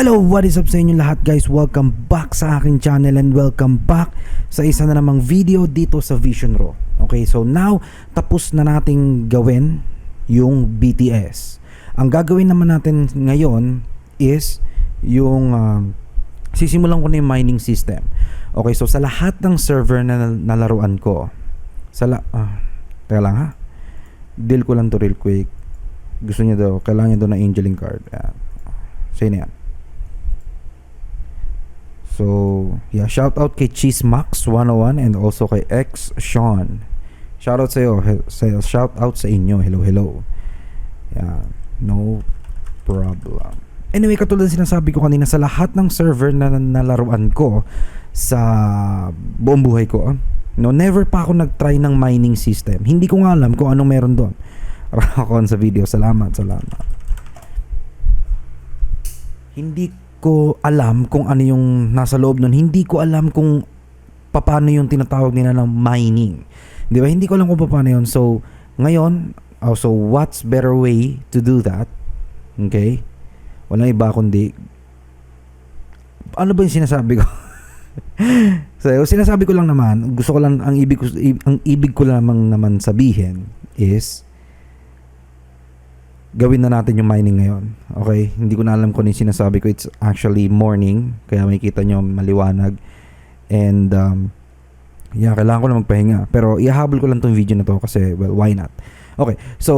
Hello, what is up sa inyo lahat guys? Welcome back sa aking channel and welcome back sa isa na namang video dito sa Vision Raw. Okay, so now tapos na nating gawin yung BTS. Ang gagawin naman natin ngayon is yung uh, sisimulan ko na yung mining system. Okay, so sa lahat ng server na nalaruan ko, sa la... Uh, teka lang ha. Deal ko lang to real quick. Gusto niya daw, kailangan niya daw ng angeling card. Ayan. So, yun yan. So, yeah, shout out kay Cheese Max 101 and also kay X Sean. Shout out sa iyo, shout out sa inyo. Hello, hello. Yeah, no problem. Anyway, katulad sinasabi ko kanina sa lahat ng server na nalaruan ko sa buong buhay ko, no, never pa ako nag-try ng mining system. Hindi ko nga alam kung anong meron doon. Rakon sa video. Salamat, salamat. Hindi ko alam kung ano yung nasa loob nun. Hindi ko alam kung paano yung tinatawag nila ng mining. Di ba? Hindi ko alam kung paano yun. So, ngayon, oh, so what's better way to do that? Okay? Walang iba kundi ano ba yung sinasabi ko? so, sinasabi ko lang naman, gusto ko lang ang ibig ang ibig ko lamang naman sabihin is gawin na natin yung mining ngayon. Okay? Hindi ko na alam kung ano yung sinasabi ko. It's actually morning. Kaya makikita nyo maliwanag. And, um, yeah, kailangan ko na magpahinga. Pero, ihahabol ko lang tong video na to kasi, well, why not? Okay. So,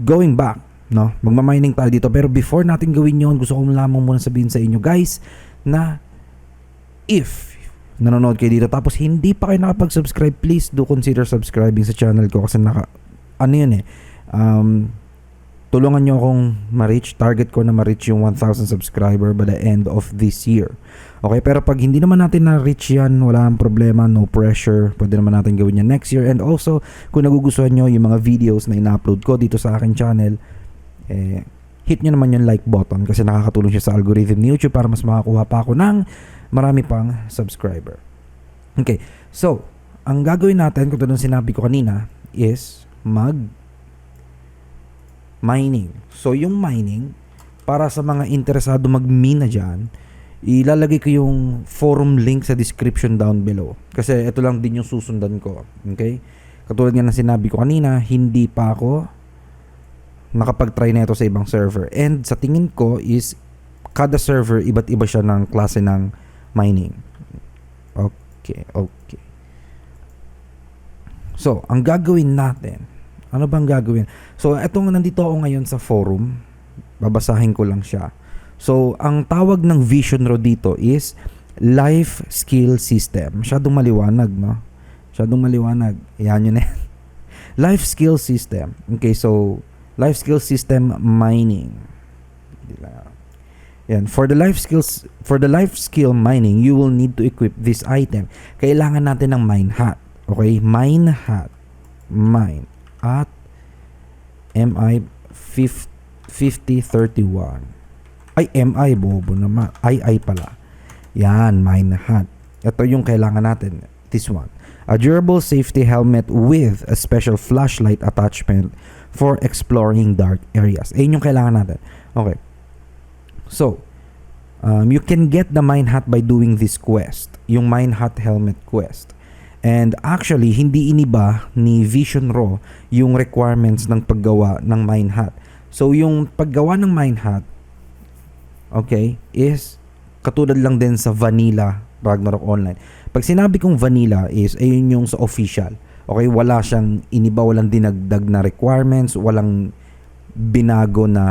going back, no? Magmamining tayo dito. Pero before natin gawin yon gusto ko lamang muna sabihin sa inyo, guys, na if nanonood kayo dito tapos hindi pa kayo nakapag-subscribe, please do consider subscribing sa channel ko kasi naka, ano yun eh, um, tulungan nyo akong ma-reach. Target ko na ma-reach yung 1,000 subscriber by the end of this year. Okay, pero pag hindi naman natin na-reach yan, wala ang problema, no pressure. Pwede naman natin gawin yan next year. And also, kung nagugustuhan nyo yung mga videos na ina-upload ko dito sa akin channel, eh, hit nyo naman yung like button kasi nakakatulong siya sa algorithm ni YouTube para mas makakuha pa ako ng marami pang subscriber. Okay, so, ang gagawin natin, kung ito sinabi ko kanina, is mag mining. So, yung mining, para sa mga interesado magmina dyan, ilalagay ko yung forum link sa description down below. Kasi ito lang din yung susundan ko. Okay? Katulad nga na sinabi ko kanina, hindi pa ako nakapag-try na ito sa ibang server. And sa tingin ko is kada server, iba't iba siya ng klase ng mining. Okay, okay. So, ang gagawin natin, ano bang gagawin? So, etong nandito ako ngayon sa forum. Babasahin ko lang siya. So, ang tawag ng Vision Raw dito is Life Skill System. Masyadong maliwanag, no? Masyadong maliwanag. Yan yun eh. Life Skill System. Okay, so, Life Skill System Mining. Yan. For the life skills, for the life skill mining, you will need to equip this item. Kailangan natin ng mine hat. Okay? Mine hat. Mine at MI 5031. Ay, MI, bobo naman. II pala. Yan, mine hat. Ito yung kailangan natin. This one. A durable safety helmet with a special flashlight attachment for exploring dark areas. Ayun yung kailangan natin. Okay. So, um, you can get the mine hat by doing this quest. Yung mine hat helmet quest. And actually, hindi iniba ni Vision Raw yung requirements ng paggawa ng mine hat. So, yung paggawa ng mine hat, okay, is katulad lang din sa vanilla Ragnarok Online. Pag sinabi kong vanilla is, ayun yung sa official. Okay, wala siyang iniba, walang dinagdag na requirements, walang binago na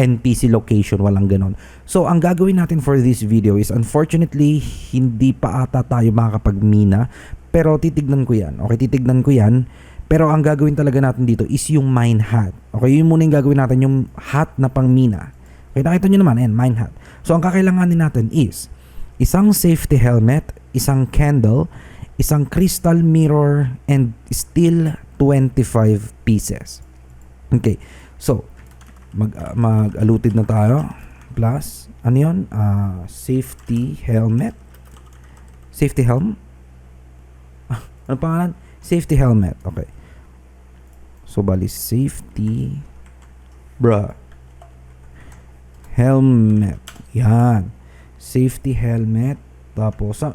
NPC location, walang ganon. So, ang gagawin natin for this video is unfortunately, hindi pa ata tayo makakapag-mina. Pero titignan ko yan. Okay, titignan ko yan. Pero ang gagawin talaga natin dito is yung mine hat. Okay, yun muna yung gagawin natin, yung hat na pang mina. Okay, nakita nyo naman, ayan, mine hat. So, ang kakailanganin natin is isang safety helmet, isang candle, isang crystal mirror, and still 25 pieces. Okay, so, mag uh, mag-alutid na tayo. Plus, ano yun? Uh, safety helmet. Safety helm? ano pangalan? Safety helmet. Okay. So, bali, safety... Bruh. helmet. Yan. Safety helmet. Tapos, sa,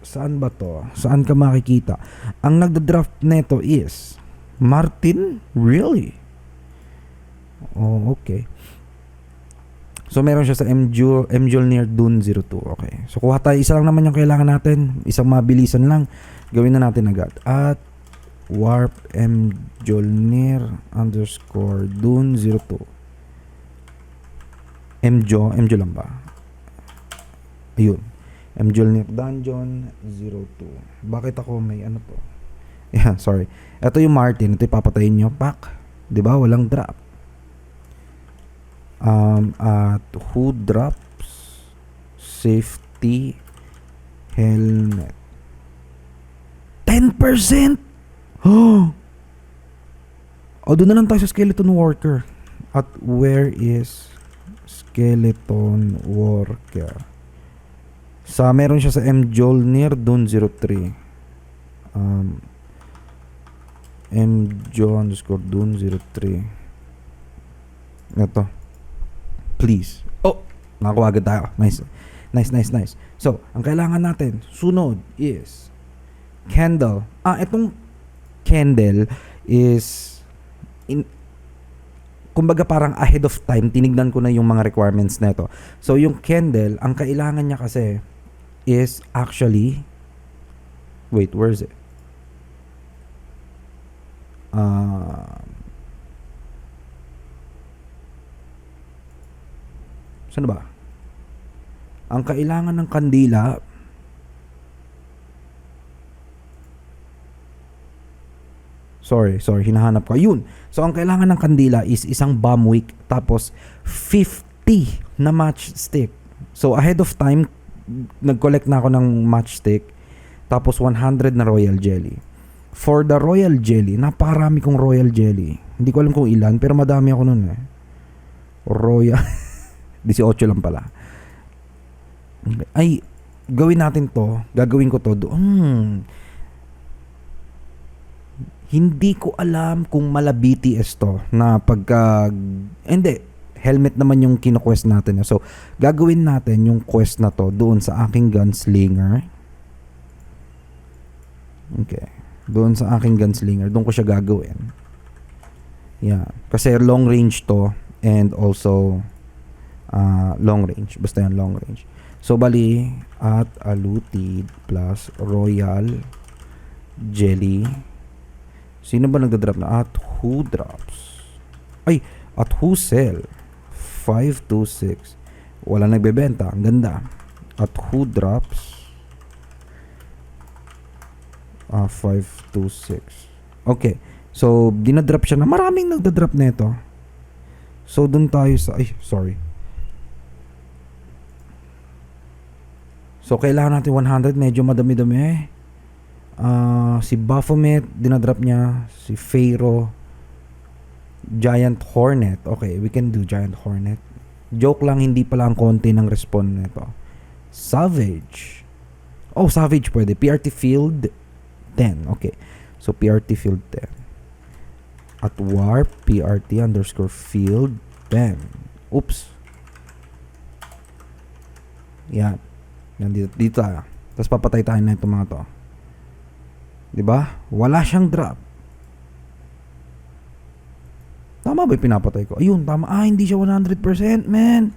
saan ba to? Saan ka makikita? Ang nagda-draft neto is Martin? Really? Oh, okay. So, meron siya sa MJOL, MJOL near Dune 02. Okay. So, kuha tayo. Isa lang naman yung kailangan natin. Isang mabilisan lang. Gawin na natin agad. At warp mjolnir underscore dune 02. Mjo, Mjo lang ba? Ayun. Mjolnir Dungeon 02. Bakit ako may ano to? Yeah, sorry. Ito yung Martin. Ito ipapatayin nyo. Pak. ba Walang drop. Um, at who drops safety helmet? 10%! Oh! O, doon na lang tayo sa skeleton worker. At where is skeleton worker? Sa, meron siya sa M. Jolnir, Dun 03. Um, M. Jo underscore Dun 03. Ito. Please. Oh! Nakakuha agad tayo. Nice. Nice, nice, nice. So, ang kailangan natin, sunod is candle. Ah, itong candle is in kumbaga parang ahead of time tinignan ko na yung mga requirements nito. So yung candle, ang kailangan niya kasi is actually wait, where is it? Uh, saan ba? Ang kailangan ng kandila Sorry, sorry, hinahanap ko. Ayun. So, ang kailangan ng kandila is isang bomb wick tapos 50 na matchstick. So, ahead of time, nag-collect na ako ng matchstick tapos 100 na royal jelly. For the royal jelly, naparami kong royal jelly. Hindi ko alam kung ilan, pero madami ako nun eh. Royal. 18 lang pala. Ay, gawin natin to. Gagawin ko to. Hmm hindi ko alam kung mala BTS to na pagka hindi helmet naman yung kino-quest natin. So, gagawin natin yung quest na to doon sa aking gunslinger. Okay. Doon sa aking gunslinger, doon ko siya gagawin. Yeah. Kasi long range to and also uh, long range. Basta yan, long range. So, bali, at alutid plus royal jelly Sino ba nagda-drop na? At who drops? Ay, at who sell? 526. Wala nagbebenta. Ang ganda. At who drops? Ah, 526. Okay. So, dinadrop siya na maraming nagda-drop nito. So, dun tayo sa... Ay, sorry. So, kailangan natin 100. Medyo madami-dami eh. Uh, si Baphomet, dinadrop niya. Si Pharaoh. Giant Hornet. Okay, we can do Giant Hornet. Joke lang, hindi pala ang konti ng respawn nito. Savage. Oh, Savage pwede. PRT Field 10. Okay. So, PRT Field 10. At Warp, PRT underscore Field 10. Oops. Yan. Yan dito. Dito tayo. Tapos papatay tayo na itong mga to. 'Di ba? Wala siyang drop. Tama ba yung pinapatay ko? Ayun, tama. Ah, hindi siya 100%, man.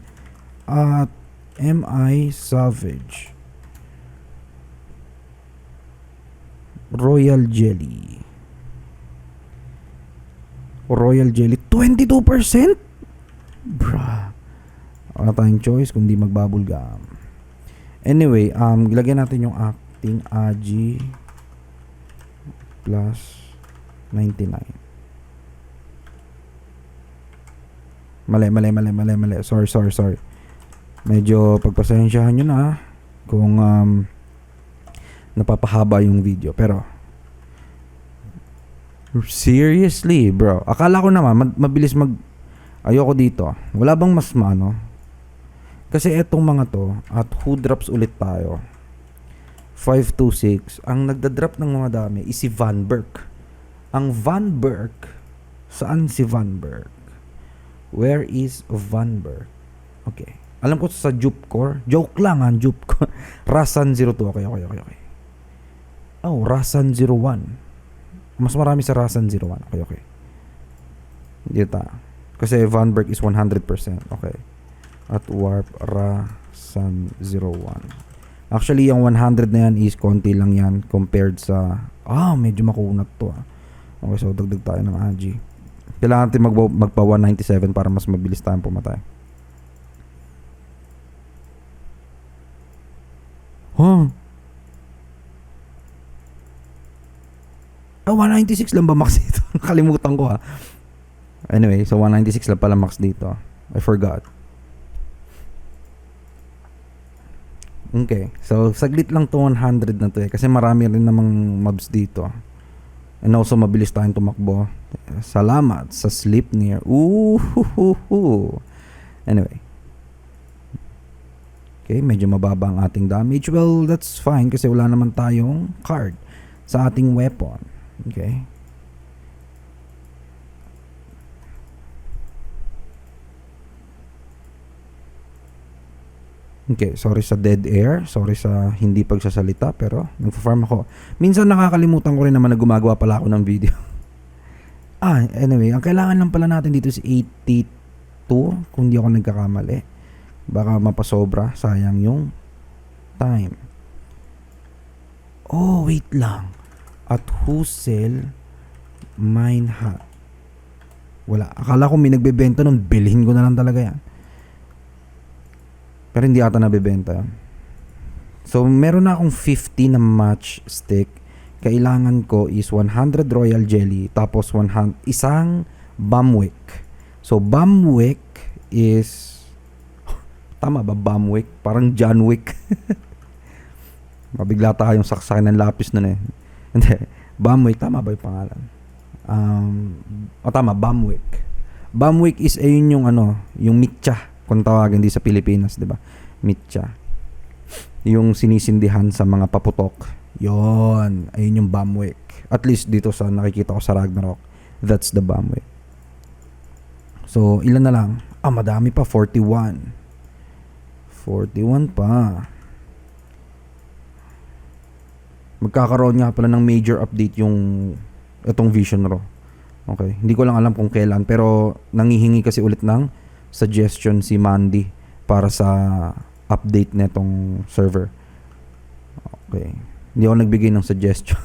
At MI Savage. Royal Jelly. Royal Jelly. 22%? Bruh. Wala tayong choice kundi magbabulgam. Anyway, um, ilagyan natin yung acting Agi plus 99. Mali, mali, mali, mali, mali. Sorry, sorry, sorry. Medyo pagpasensyahan nyo na ah, kung um, napapahaba yung video. Pero, seriously, bro. Akala ko naman, mabilis mag... Ayoko dito. Wala bang mas maano? Kasi etong mga to, at who drops ulit tayo. 526, ang nagda-drop ng mga dami is si Van Berk. Ang Van Berk, saan si Van Berk? Where is Van Berk? Okay. Alam ko sa Jupe Core. Joke lang ha, Jupe Core. Rasan 02. Okay, okay, okay, okay. Oh, Rasan 01. Mas marami sa Rasan 01. Okay, okay. Dito. Kasi Van Berg is 100%. Okay. At Warp Rasan 01. Actually, yung 100 na yan is konti lang yan compared sa... Ah, medyo makunat to ah. Okay, so dagdag tayo ng AG. Kailangan natin magpa, magpa 197 para mas mabilis tayong pumatay. Huh? Oh, 196 lang ba max dito? Nakalimutan ko ha. Anyway, so 196 lang pala max dito. I forgot. Okay. So, saglit lang to 100 na to eh. Kasi marami rin namang mobs dito. And also, mabilis tayong tumakbo. Salamat sa sleep near. Ooh, Anyway. Okay, medyo mababa ang ating damage. Well, that's fine kasi wala naman tayong card sa ating weapon. Okay. Okay, sorry sa dead air, sorry sa hindi pagsasalita, pero nagfa-farm ako. Minsan nakakalimutan ko rin naman na gumagawa pala ako ng video. ah, anyway, ang kailangan lang pala natin dito is 82, kung di ako nagkakamali. Baka mapasobra, sayang yung time. Oh, wait lang. At Husel Mine Hut. Wala. Akala ko may nagbebenta nun. Bilhin ko na lang talaga yan. Pero hindi ata nabebenta. So, meron na akong 50 na match stick. Kailangan ko is 100 royal jelly tapos 100 isang bumwick. So, bumwick is tama ba bumwick? Parang John Wick. Mabigla tayong saksakin ng lapis nun eh. Hindi. Bumwick, tama ba yung pangalan? Um, o tama, Bumwick. Bumwick is ayun yung ano, yung mitya kung tawagin di sa Pilipinas, 'di ba? Mitya. Yung sinisindihan sa mga paputok. 'Yon, ayun yung Bumwick. At least dito sa nakikita ko sa Ragnarok, that's the Bumwick. So, ilan na lang? Ah, madami pa, 41. 41 pa. Magkakaroon nga pala ng major update yung itong Vision Raw. Okay. Hindi ko lang alam kung kailan pero nangihingi kasi ulit ng suggestion si Mandy para sa update netong server. Okay. Hindi ako nagbigay ng suggestion.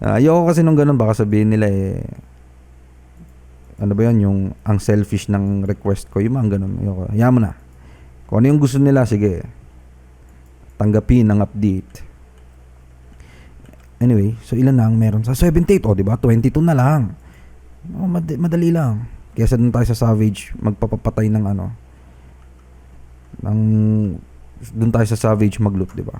uh, ayoko kasi nung ganun baka sabihin nila eh ano ba yun yung ang selfish ng request ko yung mga ganun ayoko. Hayaan mo na. Kung ano yung gusto nila sige. Tanggapin ng update. Anyway so ilan na ang meron? Sa 78 oh di ba? 22 na lang. Oh, mad- madali lang Kesa dun tayo sa Savage, magpapapatay ng ano, ng, dun tayo sa Savage magloot, di ba?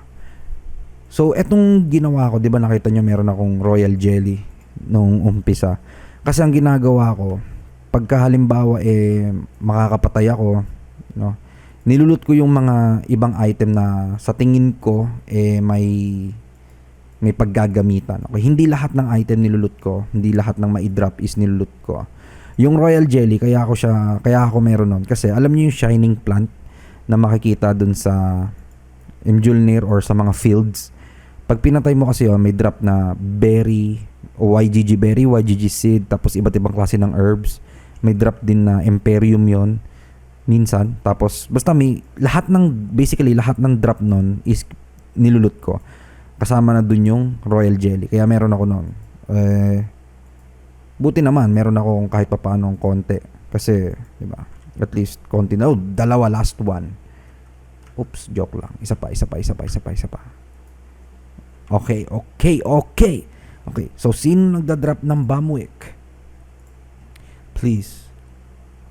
So, etong ginawa ko, di ba nakita nyo meron akong Royal Jelly nung umpisa. Kasi ang ginagawa ko, pagka halimbawa eh makakapatay ako, no, nilulot ko yung mga ibang item na sa tingin ko eh may may paggagamitan. Okay, hindi lahat ng item nilulot ko, hindi lahat ng mai-drop is nilulot ko. Yung royal jelly, kaya ako siya, kaya ako meron nun. Kasi alam niyo yung shining plant na makikita dun sa Mjolnir or sa mga fields. Pag pinatay mo kasi yun, may drop na berry, YGG berry, YGG seed, tapos iba't ibang klase ng herbs. May drop din na Imperium yon minsan. Tapos, basta may, lahat ng, basically, lahat ng drop nun is nilulot ko. Kasama na dun yung royal jelly. Kaya meron ako nun. Eh, buti naman meron ako kahit papaano konti. Kasi di ba at least konti na. Oh, dalawa last one. Oops joke lang. Isa pa isa pa isa pa isa pa isa pa. Okay okay okay. Okay so sino nagda-drop ng Bamwick please.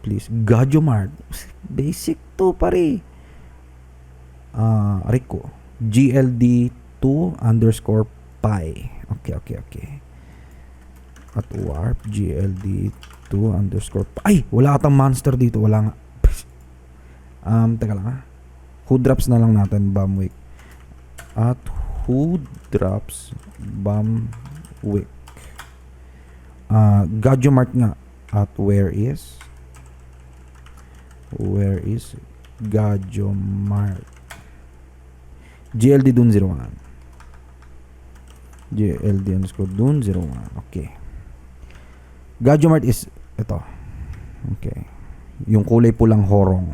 Please. Gajomart. Basic to pare. Ah uh, Rico GLD 2 underscore pi. Okay okay okay at warp GLD 2 underscore ay! Wala atang monster dito. Wala nga. Um teka lang ha? Who drops na lang natin bomb week at who drops bomb week uh, Gadjomart nga. At where is? Where is Gadjo Mart? GLD Dun 01. GLD underscore Dun 01. Okay. Gadjo Mart is ito. Okay. Yung kulay pulang horong.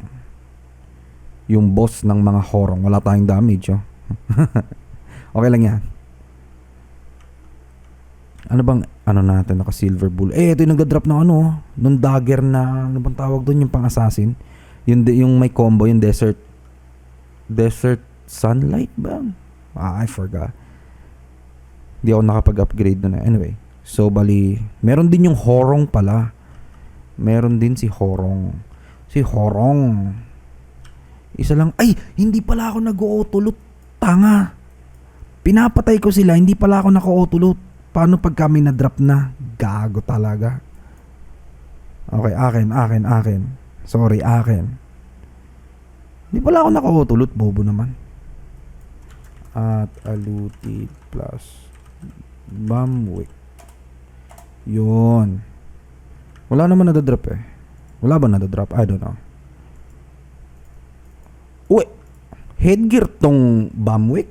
Yung boss ng mga horong. Wala tayong damage, oh. okay lang yan. Ano bang, ano natin, naka silver bull. Eh, ito yung nagda-drop ng ano, nung dagger na, ano bang tawag doon, yung pang assassin. Yung, yung may combo, yung desert, desert sunlight ba? Ah, I forgot. Hindi ako nakapag-upgrade doon. Anyway, so bali, meron din yung horong pala. Meron din si horong. Si horong. Isa lang, ay, hindi pala ako nag-autoloot. Tanga. Pinapatay ko sila, hindi pala ako naka-autoloot. Paano pag kami na-drop na? Gago talaga. Okay, akin, akin, akin. Sorry, akin. Hindi pala ako naka-autoloot, bobo naman. At aluti plus Bamwick. Yun. Wala naman nadadrop eh. Wala ba nadadrop? I don't know. Uy! Headgear tong Bamwick?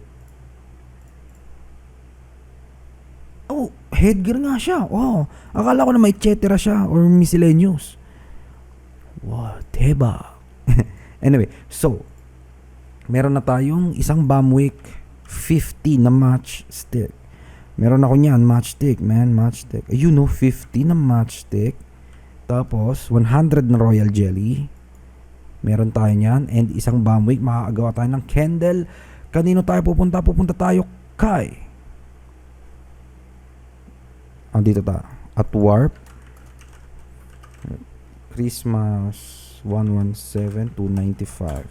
Oh, headgear nga siya. Wow. Akala ko na may cetera siya or miscellaneous. Diba? anyway, so, meron na tayong isang Bamwick 50 na matchstick. Meron ako niyan, matchstick, man, matchstick. Ayun no, 50 na matchstick. Tapos, 100 na royal jelly. Meron tayo niyan. And isang Bamwick, makakagawa tayo ng candle. Kanino tayo pupunta? Pupunta tayo kay... Ah, dito ta. At Warp. Christmas 117 295.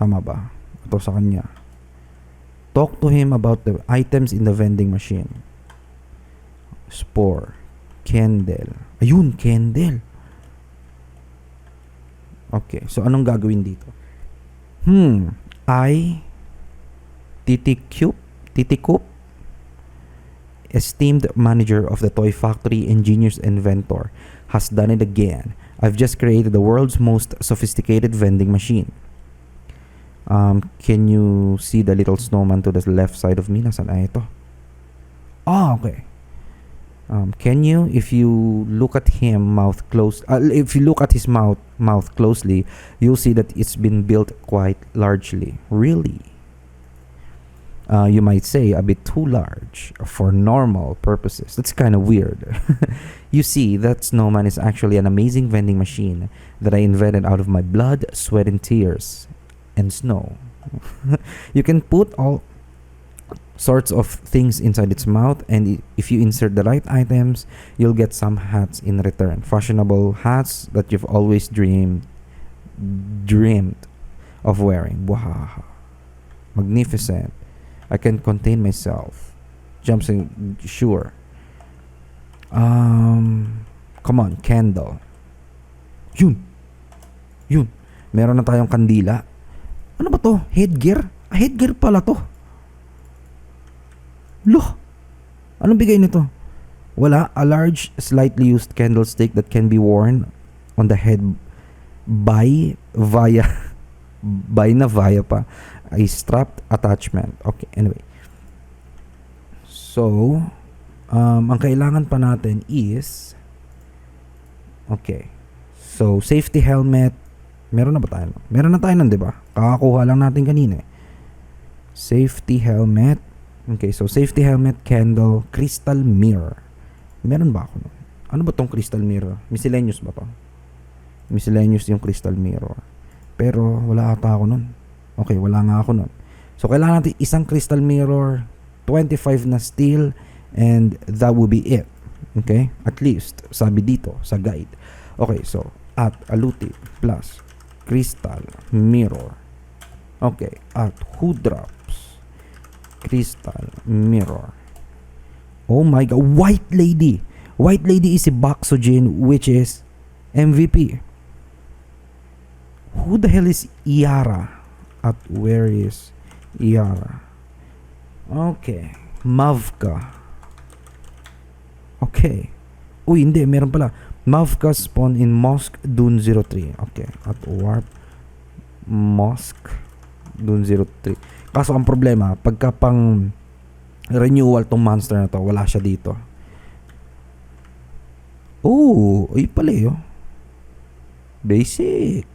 Tama ba? Ito sa kanya. Talk to him about the items in the vending machine. Spore. Candle. Ayun, candle. Okay, so anong gagawin dito? Hmm, I Titikup, Titikup, esteemed manager of the toy factory and genius inventor, has done it again. I've just created the world's most sophisticated vending machine. Um, can you see the little snowman to the left side of me? Nasaan na ito? Ah, okay. Um, can you, if you look at him mouth closed, uh, if you look at his mouth mouth closely, you'll see that it's been built quite largely. Really? Uh, you might say a bit too large for normal purposes. That's kind of weird. you see, that snowman is actually an amazing vending machine that I invented out of my blood, sweat, and tears, and snow. you can put all sorts of things inside its mouth and if you insert the right items you'll get some hats in return. Fashionable hats that you've always dreamed dreamed of wearing. Wow magnificent. I can contain myself. Jumps in sure. Um come on candle. Yun. Yun. Meron na tayong kandila ano ba to headgear Ah, headgear pala to Loh! Anong bigay nito? Wala. A large, slightly used candlestick that can be worn on the head by via by na via pa a strapped attachment. Okay, anyway. So, um, ang kailangan pa natin is Okay. So, safety helmet. Meron na ba tayo? Meron na tayo nun, di ba? Kakakuha lang natin kanina eh. Safety helmet. Okay, so safety helmet, candle, crystal mirror. Meron ba ako nun? Ano ba tong crystal mirror? Miscellaneous ba to? Miscellaneous yung crystal mirror. Pero wala ata ako nun. Okay, wala nga ako nun. So kailangan natin isang crystal mirror, 25 na steel, and that will be it. Okay? At least, sabi dito sa guide. Okay, so at aluti plus crystal mirror. Okay, at who drops crystal mirror. Oh my god, White Lady. White Lady is si Baxogen which is MVP. Who the hell is Iara? At where is Iara? Okay. Mavka. Okay. Uy, hindi. Meron pala. Mavka spawn in Mosque Dune 03. Okay. At warp Mosque Dune 03. Kaso ang problema, pagka pang renewal tong monster na to, wala siya dito. Oh, ay pala eh, oh. Basic.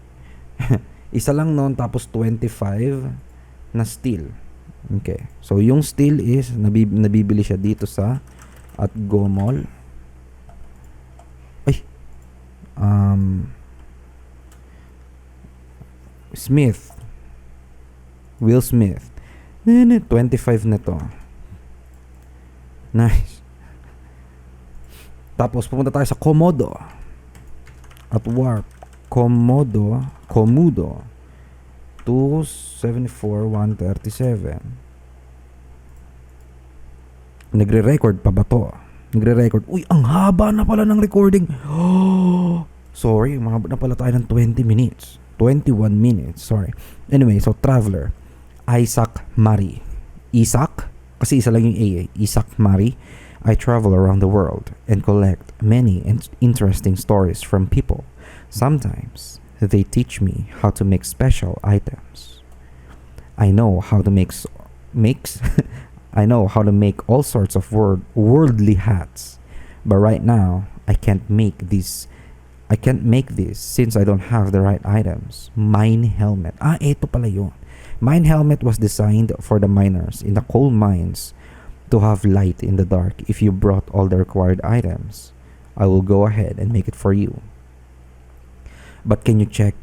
Isa lang noon tapos 25 na steel. Okay. So yung steel is nabib- nabibili siya dito sa at Gomol. Um Smith. Will Smith. Nene, 25 na to. Nice. Tapos pumunta tayo sa Komodo. At Warp. Komodo. Komodo. 274 137. Nagre-record pa ba to? Nagre-record. Uy, ang haba na pala ng recording. Oh, sorry, umabot na pala tayo ng 20 minutes. 21 minutes, sorry. Anyway, so Traveler. Isaac Mari. Isaac? Kasi isa lang yung A eh. Isaac Mari. I travel around the world and collect many in- interesting stories from people. Sometimes they teach me how to make special items. I know how to make makes I know how to make all sorts of word, worldly hats. But right now, I can't make these I can't make this since I don't have the right items. Mine helmet. Ah, eto pala yun. Mine helmet was designed for the miners in the coal mines to have light in the dark if you brought all the required items. I will go ahead and make it for you. But can you check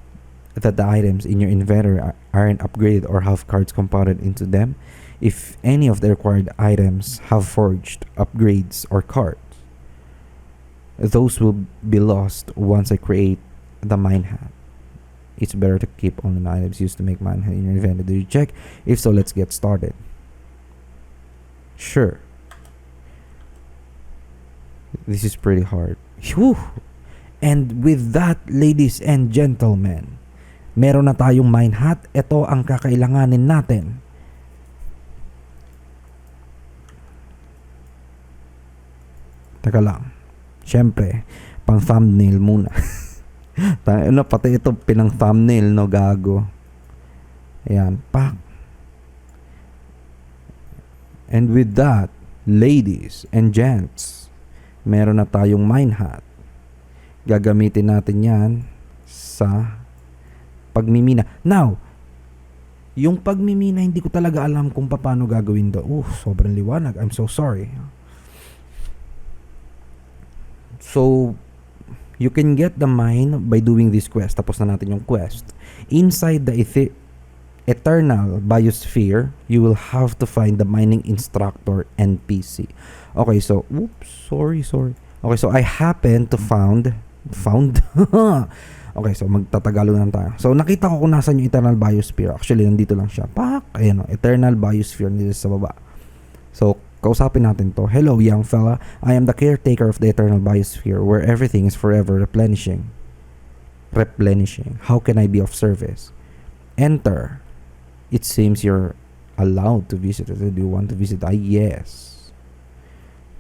that the items in your inventory are- aren't upgraded or have cards compounded into them? If any of the required items have forged upgrades or cards, those will be lost once I create the mine hat. It's better to keep only the items used to make mine hat in your inventory. Check? If so, let's get started. Sure. This is pretty hard. Whew. And with that, ladies and gentlemen, meron na tayong mine hat. Ito ang kakailanganin natin. Teka lang. Siyempre, pang thumbnail muna. Tayo na, pati ito pinang thumbnail, no, gago. Ayan, pak. And with that, ladies and gents, meron na tayong mine hat. Gagamitin natin yan sa pagmimina. Now, yung pagmimina, hindi ko talaga alam kung paano gagawin to. Uh, sobrang liwanag. I'm so sorry. So, you can get the mine by doing this quest. Tapos na natin yung quest. Inside the ethi- eternal biosphere, you will have to find the mining instructor NPC. Okay, so, oops, sorry, sorry. Okay, so I happen to found, found, okay, so magtatagalog lang tayo. So, nakita ko kung nasan yung eternal biosphere. Actually, nandito lang siya. Pak! Ayan o, eternal biosphere nandito sa baba. So, kausapin natin to. Hello, young fella. I am the caretaker of the eternal biosphere where everything is forever replenishing. Replenishing. How can I be of service? Enter. It seems you're allowed to visit. Do you want to visit? Ah, yes.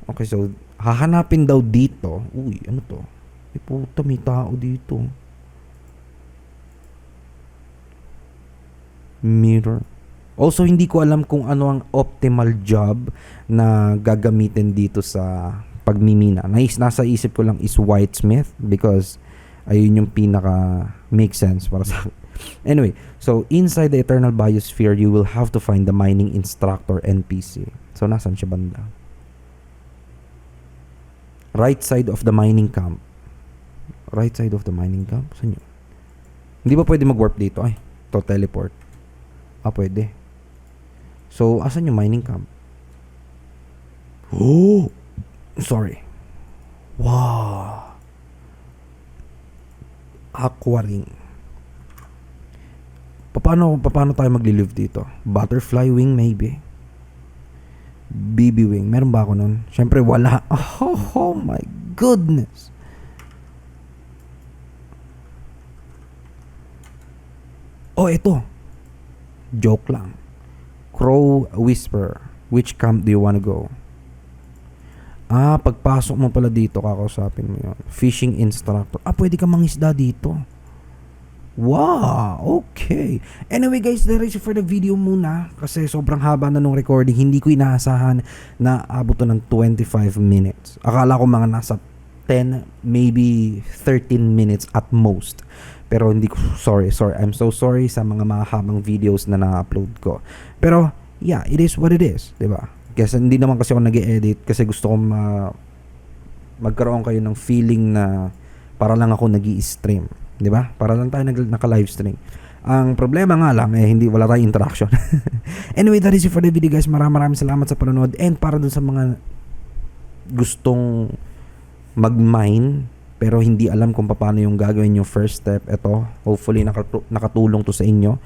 Okay, so, hahanapin daw dito. Uy, ano to? Eh, puta, may tao dito. Mirror. Also, hindi ko alam kung ano ang optimal job na gagamitin dito sa pagmimina. Nais, nasa isip ko lang is whitesmith because ayun yung pinaka make sense para sa. Anyway, so inside the eternal biosphere, you will have to find the mining instructor NPC. So, nasan siya banda? Right side of the mining camp. Right side of the mining camp? Saan yun? Hindi ba pwede mag-warp dito? Ay, to teleport. Ah, pwede. So, asan yung mining camp? Oh! Sorry. Wow! Aqua ring. Paano, paano tayo magli-live dito? Butterfly wing maybe? BB wing. Meron ba ako nun? Siyempre wala. Oh, oh my goodness. Oh, ito. Joke lang. Crow Whisper. Which camp do you want to go? Ah, pagpasok mo pala dito, kakausapin mo yun. Fishing instructor. Ah, pwede ka mangisda dito. Wow, okay. Anyway guys, that is for the video muna. Kasi sobrang haba na nung recording. Hindi ko inaasahan na abot ng 25 minutes. Akala ko mga nasa 10, maybe 13 minutes at most. Pero hindi ko, sorry, sorry. I'm so sorry sa mga mahabang videos na na-upload ko. Pero, yeah, it is what it is. 'di ba? Kasi hindi naman kasi ako nag edit kasi gusto kong ma- magkaroon kayo ng feeling na para lang ako nag stream 'di ba? Para lang tayo nag naka-live stream. Ang problema nga lang eh hindi wala tayong interaction. anyway, that is it for the video guys. Maraming maraming salamat sa panonood and para dun sa mga gustong mag-mine pero hindi alam kung paano yung gagawin yung first step. Ito, hopefully nakatu- nakatulong to sa inyo.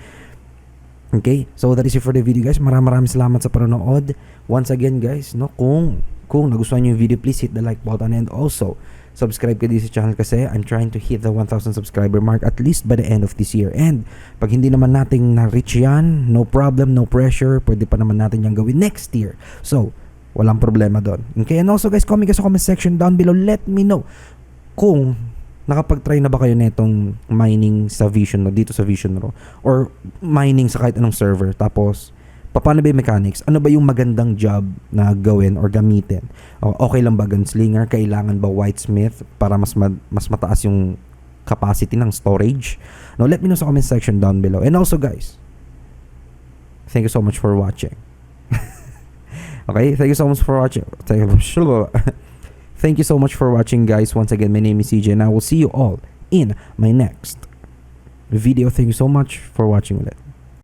Okay? So that is it for the video guys. Maraming maraming salamat sa panonood. Once again guys, no, kung kung nagustuhan niyo yung video, please hit the like button and also subscribe ka dito sa channel kasi I'm trying to hit the 1,000 subscriber mark at least by the end of this year. And pag hindi naman nating na-reach yan, no problem, no pressure, pwede pa naman natin yan gawin next year. So, walang problema doon. Okay, and also guys, comment ka sa comment section down below. Let me know kung nakapag-try na ba kayo nitong mining sa Vision no, dito sa Vision Pro or mining sa kahit anong server tapos paano ba yung mechanics? Ano ba yung magandang job na gawin or gamitin? O, okay lang ba gunslinger? Kailangan ba whitesmith para mas ma- mas mataas yung capacity ng storage? No, let me know sa comment section down below. And also guys, thank you so much for watching. okay, thank you so much for watching. Thank you, thank you so much for watching guys. Once again, my name is CJ and I will see you all in my next video. Thank you so much for watching ulit.